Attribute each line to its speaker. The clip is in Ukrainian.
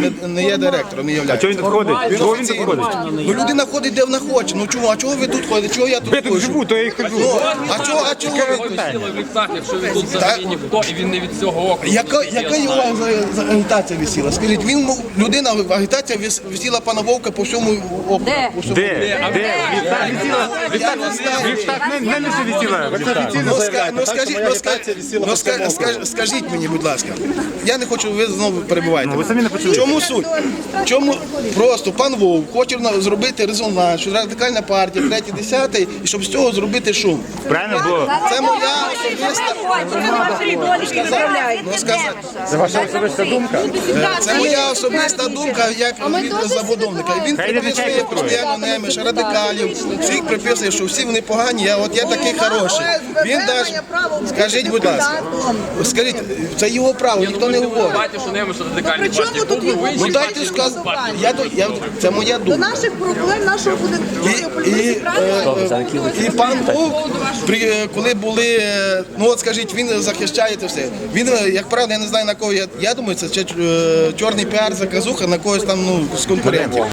Speaker 1: не, не є директором, не
Speaker 2: А чого він тут ходить? Чого він тут ходить?
Speaker 1: Ну людина ходить, де вона хоче. Ну чому? А чого ви тут ходите? Чого я тут
Speaker 2: Я тут живу, то я і хожу.
Speaker 1: Ну, а чого, а чого ви тут?
Speaker 3: Сіли в ліфтах, якщо він тут взагалі ніхто, і він не від цього округу.
Speaker 1: Яка, яка його за- за агітація висіла? Скажіть, він мов- людина, агітація вис- висіла пана Вовка по всьому округу.
Speaker 4: Де?
Speaker 1: по всьому
Speaker 2: Де? Де? Ліфтак висіла?
Speaker 1: Я не знаю.
Speaker 2: Ліфтак не, не лише висіла. Ліфтак.
Speaker 1: Ну, ска- ну, скажіть, ну, ска- ну, ска- ска- скажіть мені, будь ласка. Я не хочу, ви знову перебуваєте.
Speaker 2: Ну, ви самі не почули.
Speaker 1: Чому суть? Чому просто пан Вовк хоче зробити резонанс, що радикальна партія, третій, десятий, і щоб з цього зробити шум.
Speaker 2: Правильно було?
Speaker 1: Це моя.
Speaker 2: Це ваша особиста думка?
Speaker 1: Це моя особиста думка, як від забудовника. І Він приписує постійно немиш, радикалів, всіх приписує, що всі вони погані, а от я такий хороший. Він даже, скажіть, будь ласка, скажіть, це його право, ніхто не говорить.
Speaker 3: Бачите, що ними що радикальні. Був би
Speaker 1: Ну дайте сказати, я, я, це моя думка.
Speaker 5: До наших проблем нашого буде
Speaker 1: І, і, е, і пан е, коли були, е, ну от скажіть, він захищає це все. Він, е, як правило, я не знаю на кого, я, я думаю, це е, чорний піар, заказуха на когось там ну, з конкурентів.